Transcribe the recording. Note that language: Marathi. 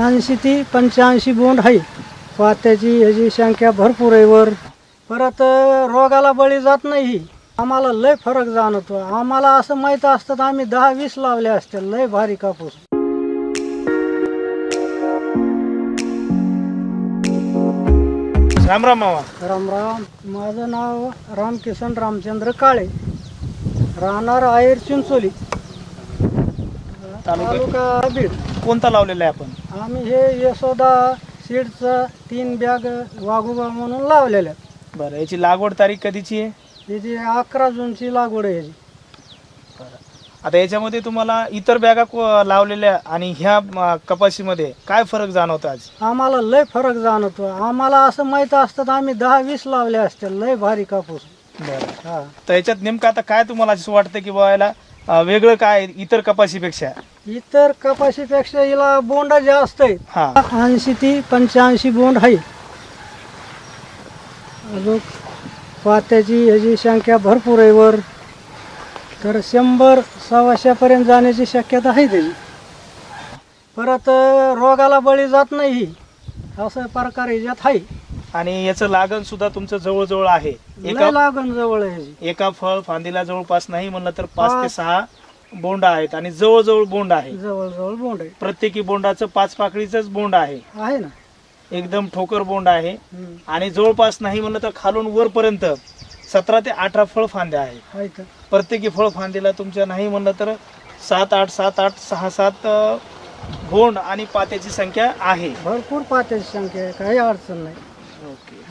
ऐंशी ते पंच्याऐंशी बोंड आहे. पात्याची ह्याची संख्या भरपूर आहे वर. परत रोगाला बळी जात नाही. आम्हाला लय फरक जाणवतो. आम्हाला असं माहीत असतं तर आम्ही दहा वीस लावले असते लय भारी कापूस. राम राम मामा. राम राम. माझं नाव रामकिसन रामचंद्र काळे. राहणार आहेर चिंचोली. तालुका बीड कोणता लावलेला आहे आपण? आम्ही हे यशोदा सीडचं तीन बॅग वाघोबा म्हणून लावलेल्या बरं याची लागवड तारीख कधीची आहे? त्याची अकरा जूनची लागवड आहे याची. आता याच्यामध्ये तुम्हाला इतर बॅगा को- लावलेल्या आणि ह्या म, कपाशीमध्ये काय फरक जाणवतो आज? आम्हाला लय फरक जाणवतो. आम्हाला असं माहीत असतं तर आम्ही दहा वीस लावले असते लय भारी कापूस. बरं. हा. तर याच्यात नेमकं आता काय तुम्हाला असं वाटतं की बाबा याला अं, वेगळं काय आहे इतर कपाशीपेक्षा? इतर कपाशीपेक्षा हिला बोंड जास्त आहे. हा. ऐंशी ते पंच्याऐंशी बोंड आहे. अजून पात्याची ह्याची संख्या भरपूर आहे वर. तर शंभर सव्वाशेपर्यंत जाण्याची शक्यता आहे त्याची. परत अं, रोगाला बळी जात नाही. असं प्रकार ह्याच्यात आहे. आणि याचं लागण सुद्धा तुमचं जवळजवळ आहे. लय एका लागण जवळ आहे ह्याची एका फळ फांदीला जवळपास नाही म्हणलं तर पाच ते पाच. सहा बोंड आहेत आणि जवळजवळ बोंड आहे. जवळ जवळ बोंड आहे. प्रत्येकी बोंडाचं पाच पाकळीचंच बोंड आहे. आहे ना. एकदम ठोकर बोंड आहे. हम्म. आणि जवळपास नाही म्हणलं तर खालून वरपर्यंत सतरा ते अठरा फळ फांद्या आहेत. आहे तर प्रत्येकी फळ फांदीला तुमच्या नाही म्हणलं तर सात आठ सात आठ सहा सात अं, बोंड आणि पात्याची संख्या आहे. भरपूर पात्याची संख्या आहे. काही अडचण नाही. Okay.